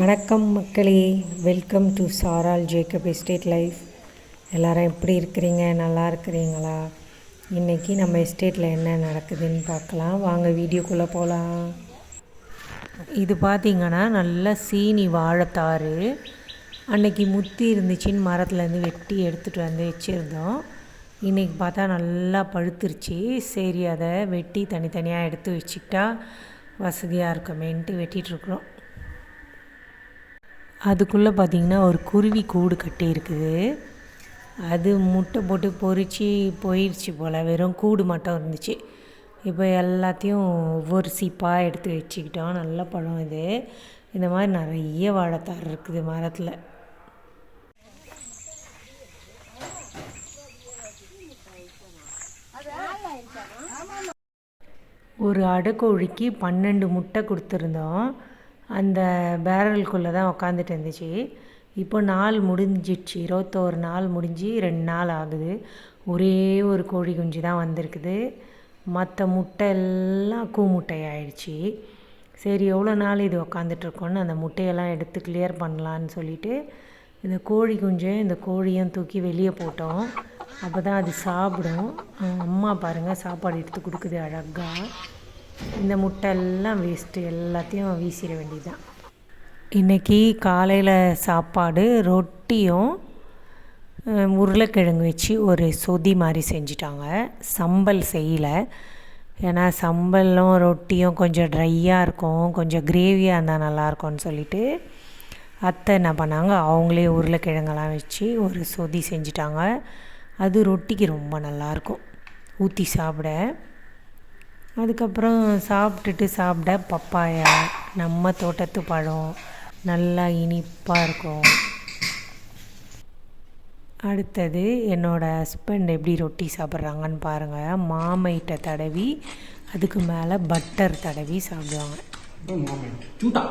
வணக்கம் மக்களே. Welcome to Saaral Jacob estate life எல்லாரும் எப்படி இருக்கிறீங்க? நல்லா இருக்கிறீங்களா? இன்றைக்கி நம்ம எஸ்டேட்டில் என்ன நடக்குதுன்னு பார்க்கலாம். வாங்க வீடியோக்குள்ளே போகலாம் இது பார்த்திங்கன்னா நல்ல சீனி வாழைத்தாறு. அன்னைக்கு முத்தி இருந்துச்சின்னு மரத்துலேருந்து வெட்டி எடுத்துகிட்டு வந்து வச்சுருந்தோம். இன்றைக்கி பார்த்தா நல்லா பழுத்துருச்சு. சரி அதை வெட்டி தனித்தனியாக எடுத்து வச்சுக்கிட்டா வசதியாக இருக்குமேன்ட்டு வெட்டிகிட்ருக்குறோம் அதுக்குள்ளே பார்த்திங்கன்னா ஒரு குருவி கூடு கட்டி இருக்குது. அது முட்டை போட்டு பொறிச்சு போயிடுச்சு போல் வெறும் கூடு மட்டும் இருந்துச்சு. இப்போ எல்லாத்தையும் ஒவ்வொரு சீப்பாக எடுத்து வச்சுக்கிட்டோம். நல்ல பழம் இது. இந்த மாதிரி நிறைய வாழைத்தார் இருக்குது மரத்தில். ஒரு அடைக்கோழிக்கு பன்னெண்டு முட்டை கொடுத்துருந்தோம். அந்த பேரலுக்குள்ளே தான் உக்காந்துட்டு இருந்துச்சு. இப்போ நாள் முடிஞ்சிடுச்சு. இருபத்தோரு நாள் முடிஞ்சு ரெண்டு நாள் ஆகுது. ஒரே ஒரு கோழி குஞ்சு தான் வந்திருக்குது. மற்ற முட்டை எல்லாம் கூ முட்டையாயிடுச்சு. சரி எவ்வளோ நாள் இது உக்காந்துட்ருக்கோன்னு அந்த முட்டையெல்லாம் எடுத்து கிளியர் பண்ணலான்னு சொல்லிட்டு இந்த கோழி குஞ்சையும் இந்த கோழியும் தூக்கி வெளியே போட்டோம். அப்போ தான் அது சாப்பிடும். அம்மா பாருங்கள் சாப்பாடு எடுத்து கொடுக்குது அழகாக இந்த முட்டை எல்லாம் வேஸ்ட்டு எல்லாத்தையும் வீசிட வேண்டியதுதான். இன்றைக்கி காலையில் சாப்பாடு ரொட்டியும் உருளைக்கிழங்கு வச்சு ஒரு சொதி மாதிரி செஞ்சிட்டாங்க. சம்பல் செய்யலை. ஏன்னா சம்பலும் ரொட்டியும் கொஞ்சம் ட்ரையாக இருக்கும். கொஞ்சம் கிரேவியாக இருந்தால் நல்லாயிருக்கும்னு சொல்லிட்டு அத்தை என்ன பண்ணாங்க? அவங்களே உருளைக்கிழங்கெல்லாம் வச்சு ஒரு சொதி செஞ்சிட்டாங்க. அது ரொட்டிக்கு ரொம்ப நல்லாயிருக்கும் ஊற்றி சாப்பிட. அதுக்கப்புறம் சாப்பிட்டுட்டு சாப்பிட பப்பாயா நம்ம தோட்டத்து பழம் நல்லா இனிப்பாக இருக்கும். அடுத்தது என்னோடய ஹஸ்பண்ட் எப்படி ரொட்டி சாப்பிட்றாங்கன்னு பாருங்கள் மாமைட்டை தடவி அதுக்கு மேலே பட்டர் தடவி சாப்பிடுவாங்க. Juta.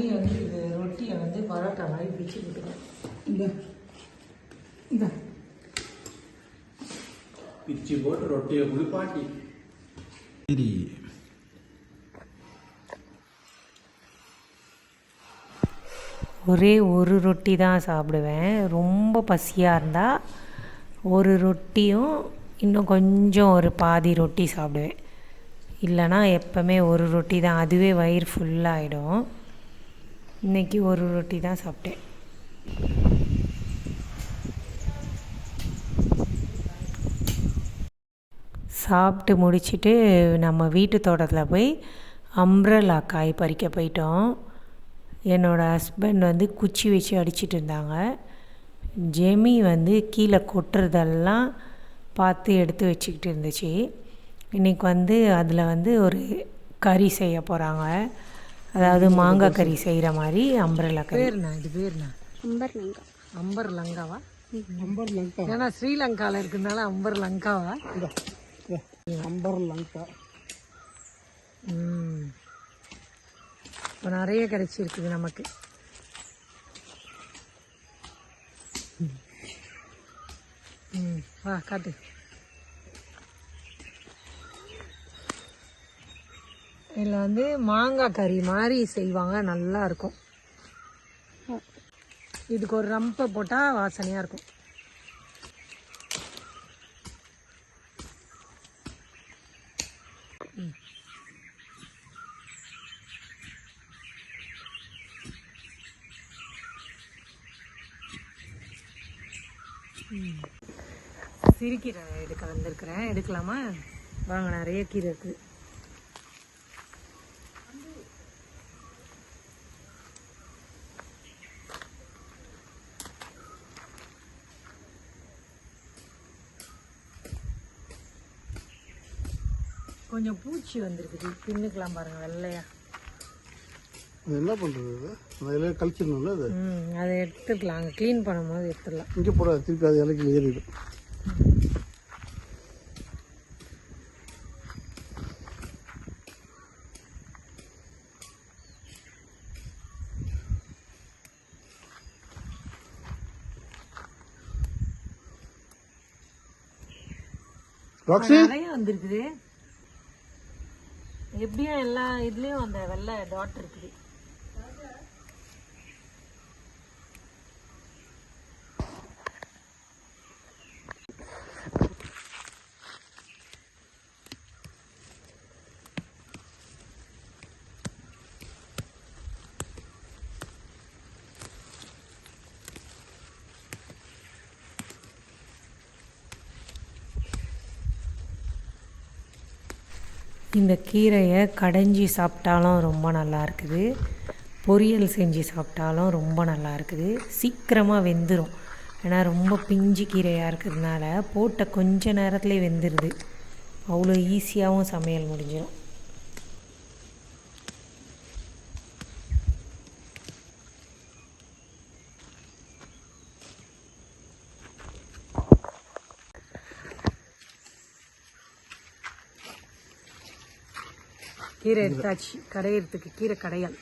Pici. வந்து இது ரொட்டியை வந்து பரோட்டா மாதிரி பிச்சு. Pici buat roti yang boleh pati. Ini. ஒரே ஒரு ரொட்டி தான் சாப்பிடுவேன் ரொம்ப பசியாக இருந்தால் ஒரு ரொட்டியும் இன்னும் கொஞ்சம் ஒரு பாதி ரொட்டி சாப்பிடுவேன் இல்லைனா எப்போவுமே ஒரு ரொட்டி தான் அதுவே வயிறு ஃபுல்லாகிடும் இன்றைக்கி ஒரு ரொட்டி தான் சாப்பிட்டேன். சாப்பிட்டு முடிச்சுட்டு நம்ம வீட்டு தோட்டத்தில் போய் அம்ரலா காய் பறிக்க போயிட்டோம். என்னோடய ஹஸ்பண்ட் வந்து குச்சி வச்சு அடிச்சிட்டு இருந்தாங்க. ஜெமி வந்து கீழே கொட்டுறதெல்லாம் பார்த்து எடுத்து வச்சுக்கிட்டு இருந்துச்சு. இன்றைக்கி வந்து அதில் வந்து ஒரு கறி செய்ய போகிறாங்க அதாவது மாங்காய் கறி செய்கிற மாதிரி அம்பரலா கறி. பேர்ண்ணா இது பேர்ண்ணா. அம்பர் லங்கா. அம்பர் லங்காவா? அம்பர் லங்கா. ஏன்னா ஸ்ரீலங்காவில் இருக்கிறதுனால அம்பர் லங்காவா? langka. ம் இப்போ நிறைய கிடைச்சிருக்குது நமக்கு. ம் வா காட்டு. இதில் வந்து மாங்காய் கறி மாதிரி செய்வாங்க நல்லா இருக்கும். இதுக்கு ஒரு ரம்பை போட்டால் வாசனையாக இருக்கும். சிரிக்கிற எடுக்க வந்திருக்கிறேன். எடுக்கலாமா? வாங்க நிறைய கீரை இருக்குது. கொஞ்சம் பூச்சி வந்திருக்குது. பின்னுக்கெல்லாம் பாருங்கள் வெள்ளையா. என்ன பண்ணுறது அது? அதில் கழிச்சிடணும்ல அது? அதை எடுத்துக்கலாம். அங்கே க்ளீன் பண்ணும்போது எடுத்துடலாம். இங்கே போடாது திருப்பி அது இலைக்கு ஏறிடும். நிறைய வந்திருக்குது. எப்படியும் எல்லா இதுலேயும் அந்த வெள்ளை டாட் இருக்குது. இந்த கீரையை கடைஞ்சி சாப்பிட்டாலும் ரொம்ப நல்லா இருக்குது. பொரியல் செஞ்சு சாப்பிட்டாலும் ரொம்ப நல்லா இருக்குது. சீக்கிரமாக வெந்துடும் ஏன்னா ரொம்ப பிஞ்சு கீரையாக இருக்கிறதுனால போட்ட கொஞ்ச நேரத்துலேயே வெந்துடுது அவ்வளோ ஈஸியாகவும் சமையல் முடிஞ்சிடும் கீரை எடுத்தாச்சு. கடையிறதுக்கு கீரை கடையால்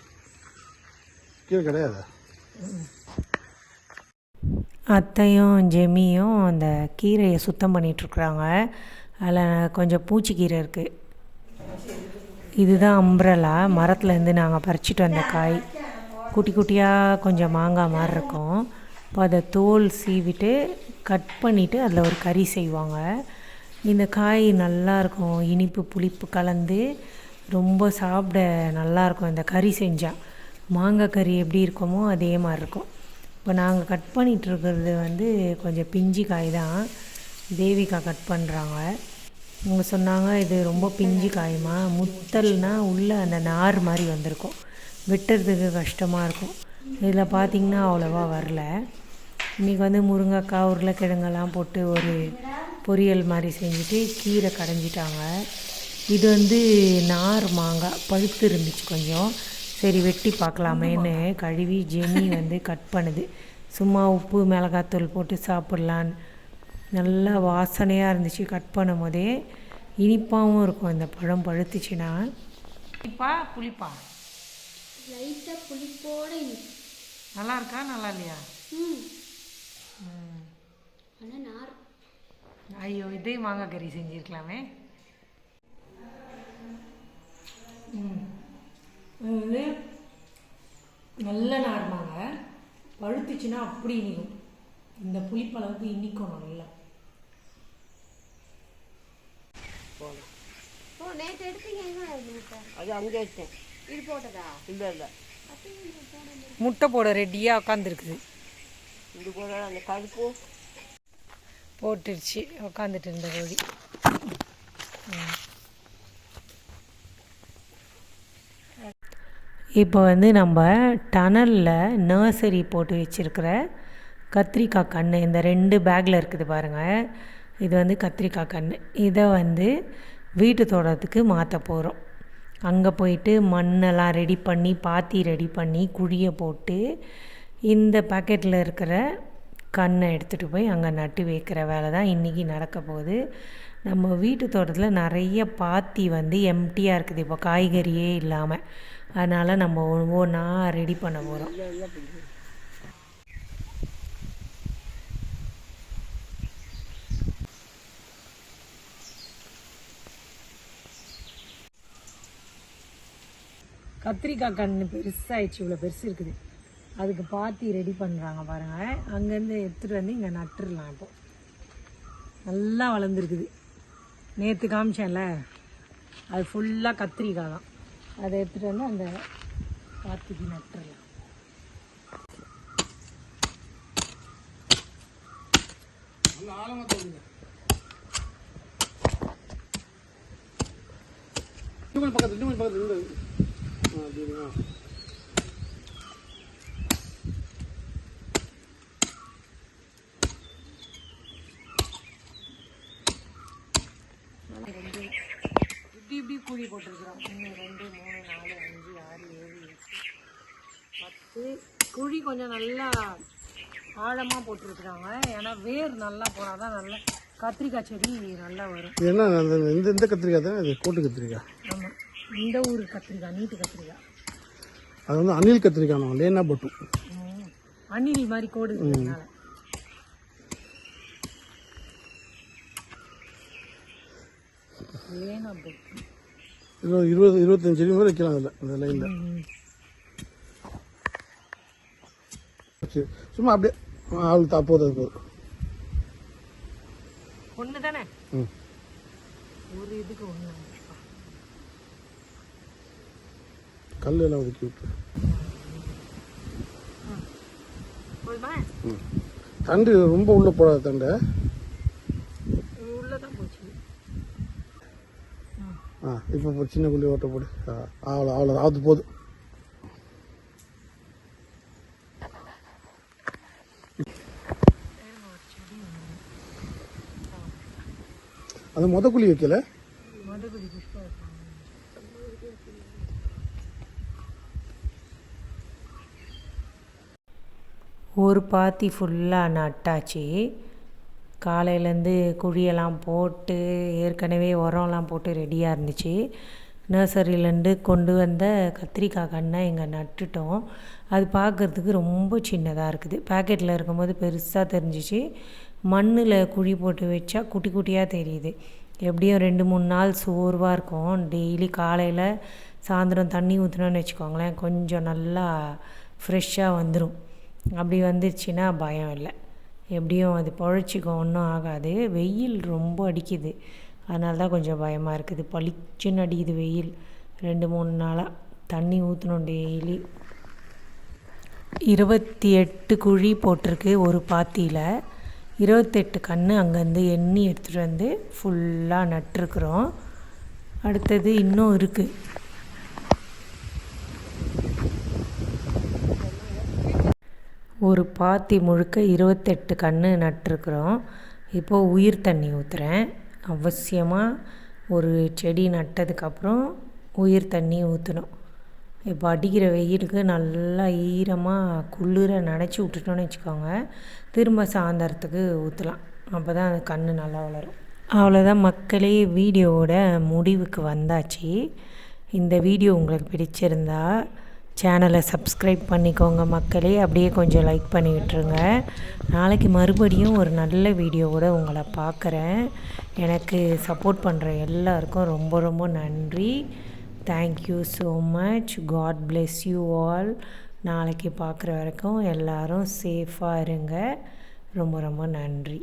கீழே கிடையாது? அத்தையும் ஜெமியும் அந்த கீரையை சுத்தம் பண்ணிகிட்ருக்குறாங்க அதில் கொஞ்சம் பூச்சிக்கீரை இருக்குது இதுதான் அம்ப்ரலா. மரத்துலேருந்து நாங்கள் பறிச்சிட்டு வந்த காய். குட்டி குட்டியாக கொஞ்சம் மாங்காய் மாதிரி இருக்கும். இப்போ அதை தோல் சீவிட்டு கட் பண்ணிவிட்டு அதில் ஒரு கறி செய்வாங்க. இந்த காய் நல்லா இருக்கும். இனிப்பு புளிப்பு கலந்து ரொம்ப சாப்பிட நல்லாயிருக்கும். இந்த கறி செஞ்சால் மாங்காய் கறி எப்படி இருக்குமோ அதே மாதிரி இருக்கும். இப்போ நாங்கள் கட் பண்ணிகிட்ருக்கிறது வந்து கொஞ்சம் பிஞ்சு காய் தான். தேவிகா கட் பண்ணுறாங்க அவங்க சொன்னாங்க இது ரொம்ப பிஞ்சு காயுமா. முத்தல்னால் உள்ளே அந்த நார் மாதிரி வந்திருக்கும். வெட்டுறதுக்கு கஷ்டமாக இருக்கும். இதில் பார்த்திங்கன்னா அவ்வளோவா வரல. இன்றைக்கி வந்து முருங்கைக்காய் உருளைக்கிழங்கெல்லாம் போட்டு ஒரு பொரியல் மாதிரி செஞ்சுட்டு கீரை கடைஞ்சிட்டாங்க. இது வந்து நார் மாங்காய் பழுத்து இருந்துச்சு கொஞ்சம். சரி வெட்டி பார்க்கலாமேன்னு கழுவி ஜெனி வந்து கட் பண்ணுது. சும்மா உப்பு மிளகாத்தூள் போட்டு சாப்பிட்லான்னு. நல்லா வாசனையாக இருந்துச்சு கட் பண்ணும் போதே இனிப்பாகவும் இருக்கும். இந்த பழம் பழுத்துச்சுன்னா. புளிப்பா புளிப்பா? லைட்டாக புளிப்போட நல்லா இருக்கா? நல்லா இல்லையா? ம். ஆனால் நார். ஐயோ இதே மாங்காய் கறி செஞ்சுருக்கலாமே வந்து நல்ல நார்மாங்க பழுத்துச்சுன்னா அப்படி இனிக்கும். இந்த புளிப்பளவுக்கு இனிக்கும் நல்லா. ஓ நேற்று எடுத்தீங்க. அது அங்கே வச்சேன் இது போட்டதா? இல்லை இல்லை முட்டை போட ரெடியாக உட்காந்துருக்குது இது போல அந்த கருப்பு போட்டுருச்சு உக்காந்துட்டு இருந்த கோழி. இப்போ வந்து நம்ம டனலில் நர்சரி போட்டு வச்சுருக்கிற கத்திரிக்காய் கன்று இந்த ரெண்டு பேக்கில் இருக்குது பாருங்கள் இது வந்து கத்திரிக்காய் கன்று இதை வந்து வீட்டு தோட்டத்துக்கு மாற்ற போகிறோம் அங்கே போயிட்டு மண்ணெல்லாம் ரெடி பண்ணி பாத்தி ரெடி பண்ணி குழியை போட்டு இந்த பாக்கெட்டில் இருக்கிற கண்ணை எடுத்துகிட்டு போய் அங்கே நட்டு வைக்கிற வேலை தான் இன்றைக்கி நடக்க போகுது. நம்ம வீட்டு தோட்டத்தில் நிறைய பாத்தி வந்து எம்டியாக இருக்குது. இப்போ காய்கறியே இல்லாமல் அதனால் நம்ம ஒவ்வொன்றா ரெடி பண்ண போகிறோம் கத்திரிக்காய் கன்று பெருசாகிடுச்சு இவ்வளோ பெருசு இருக்குது. அதுக்கு பாத்தி ரெடி பண்ணுறாங்க பாருங்கள் அங்கேருந்து எடுத்துகிட்டு வந்து இங்கே நட்டுடலாம் இப்போ. நல்லா வளர்ந்துருக்குது. நேற்று காமிச்சேன்ல அது ஃபுல்லாக கத்திரிக்காய் தான் அதை எடுத்துகிட்டு வந்து அந்த பாத்திக்கு நட்டுறலாம். இன்னும் கொஞ்சம் பக்கத்தில் இன்னும் பக்கத்தில் இந்த ஆ சரிங்களா இப்படி இப்படி குழி போட்டிருக்கிறோம். ஒன்று ரெண்டு மூணு நாலு அஞ்சு ஆறு ஏழு எட்டு பத்து. குழி கொஞ்சம் நல்லா ஆழமாக போட்டிருக்கிறாங்க. ஏன்னா வேர் நல்லா போனால் தான் நல்லா கத்திரிக்காய் செடி நல்லா வரும். அந்த இந்த இந்த கத்திரிக்காய் தான் இது கோட்டு கத்திரிக்காய். ஆமாம் இந்த ஊர் கத்திரிக்காய் நீட்டு கத்திரிக்காய். அது வந்து அணில் கத்திரிக்காய் நம்ம லேனா பட்டு. அணில் மாதிரி கோடு இருக்கிறதுனால. இருபது இருபது இருபத்தஞ்சு செடி மாதிரி வைக்கலாம் அதில் இந்த லைனில் சும்மா அப்படியே ஆள் தா போதும் அது போதும் ஒன்று தானே ம். ஒரு இதுக்கு ஒன்று கல் எல்லாம் ஒதுக்கி விட்டு. தண்டு ரொம்ப உள்ளே போடாத தண்டை உள்ளே தான் போச்சு ஆ இப்போ சின்ன குழி ஓட்ட போடு. ஆ அவ்வளோ அவ்வளோ அது போதும். அது மொத குழி வைக்கல? ஒரு பாத்தி ஃபுல்லாக நட்டாச்சு. காலையிலேருந்து குழியெல்லாம் போட்டு ஏற்கனவே உரம்லாம் போட்டு ரெடியாக இருந்துச்சு. நர்சரியிலேருந்து கொண்டு வந்த கத்திரிக்காய் கண்ணை இங்கே நட்டுட்டோம். அது பார்க்குறதுக்கு ரொம்ப சின்னதாக இருக்குது. பேக்கெட்டில் இருக்கும்போது பெருசாக தெரிஞ்சிச்சு. மண்ணில் குழி போட்டு வச்சா குட்டி குட்டியாக தெரியுது. எப்படியும் ரெண்டு மூணு நாள் சோர்வாக இருக்கும். டெய்லி காலையில் சாயந்தரம் தண்ணி ஊற்றினோன்னு வச்சுக்கோங்களேன் கொஞ்சம் நல்லா ஃப்ரெஷ்ஷாக வந்துடும் அப்படி வந்துருச்சுன்னா பயம் இல்லை. எப்படியும் அது பொழைச்சிக்கும் ஒன்றும் ஆகாது. வெயில் ரொம்ப அடிக்குது. அதனால தான் கொஞ்சம் பயமாக இருக்குது. பளிச்சுன்னு அடிக்குது வெயில். ரெண்டு மூணு நாளாக தண்ணி ஊற்றணும் டெய்லி. இருபத்தி எட்டு குழி போட்டிருக்கு ஒரு பாத்தியில். இருபத்தெட்டு கன்று அங்கேருந்து எண்ணி எடுத்துகிட்டு வந்து ஃபுல்லாக நட்டுருக்குறோம். அடுத்தது இன்னும் இருக்குது ஒரு பாத்தி முழுக்க இருபத்தெட்டு கன்று நட்டிருக்குறோம். இப்போது உயிர் தண்ணி ஊற்றுறேன் அவசியமாக ஒரு செடி நட்டதுக்கப்புறம் உயிர் தண்ணி ஊற்றணும் இப்போ அடிக்கிற வெயிலுக்கு நல்லா ஈரமாக குளிர நனைச்சி விட்டுட்டோன்னு வச்சுக்கோங்க. திரும்ப சாயந்தரத்துக்கு ஊற்றலாம் அப்போ தான் அந்த கன்று நல்லா வளரும். அவ்வளோதான் மக்களே வீடியோவோட முடிவுக்கு வந்தாச்சு. இந்த வீடியோ உங்களுக்கு பிடிச்சிருந்தா சேனலை சப்ஸ்கிரைப் பண்ணிக்கோங்க மக்களே. அப்படியே கொஞ்சம் லைக் பண்ணி விட்டுருங்க. நாளைக்கு மறுபடியும் ஒரு நல்ல வீடியோவோட உங்களை பார்க்குறேன். எனக்கு சப்போர்ட் பண்ணுற எல்லாருக்கும் ரொம்ப ரொம்ப நன்றி. Thank you so much God bless you all நாளைக்கு பார்க்குற வரைக்கும் எல்லோரும் சேஃபாக இருங்க. ரொம்ப ரொம்ப நன்றி.